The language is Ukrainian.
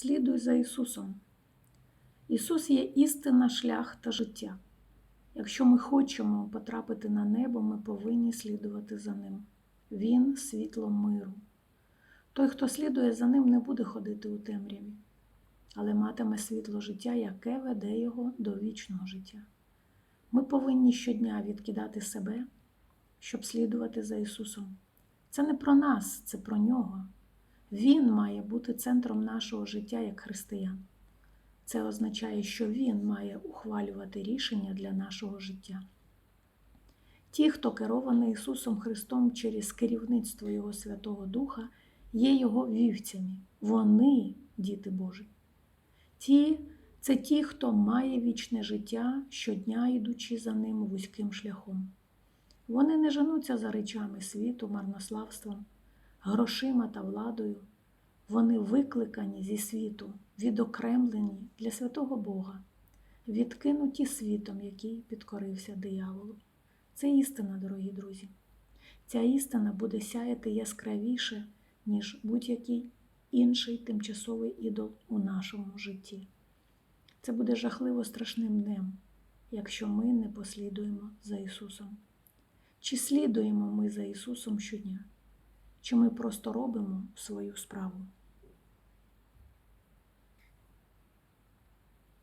Слідуй за Ісусом. Ісус є істина, шлях та життя. Якщо ми хочемо потрапити на небо, ми повинні слідувати за Ним. Він світло миру. Той, хто слідує за ним, не буде ходити у темряві, але матиме світло життя, яке веде його до вічного життя. Ми повинні щодня відкидати себе, щоб слідувати за Ісусом. Це не про нас, це про Нього. Він має бути центром нашого життя як християн. Це означає, що Він має ухвалювати рішення для нашого життя. Ті, хто керований Ісусом Христом через керівництво Його Святого Духа, є Його вівцями. Вони діти Божі. Ті, це ті, хто має вічне життя, щодня йдучи за ним вузьким шляхом. Вони не женуться за речами світу, марнославством, грошима та владою. Вони викликані зі світу, відокремлені для святого Бога, відкинуті світом, який підкорився дияволу. Це істина, дорогі друзі. Ця істина буде сяяти яскравіше, ніж будь-який інший тимчасовий ідол у нашому житті. Це буде жахливо страшним днем, якщо ми не послідуємо за Ісусом. Чи слідуємо ми за Ісусом щодня? Чи ми просто робимо свою справу?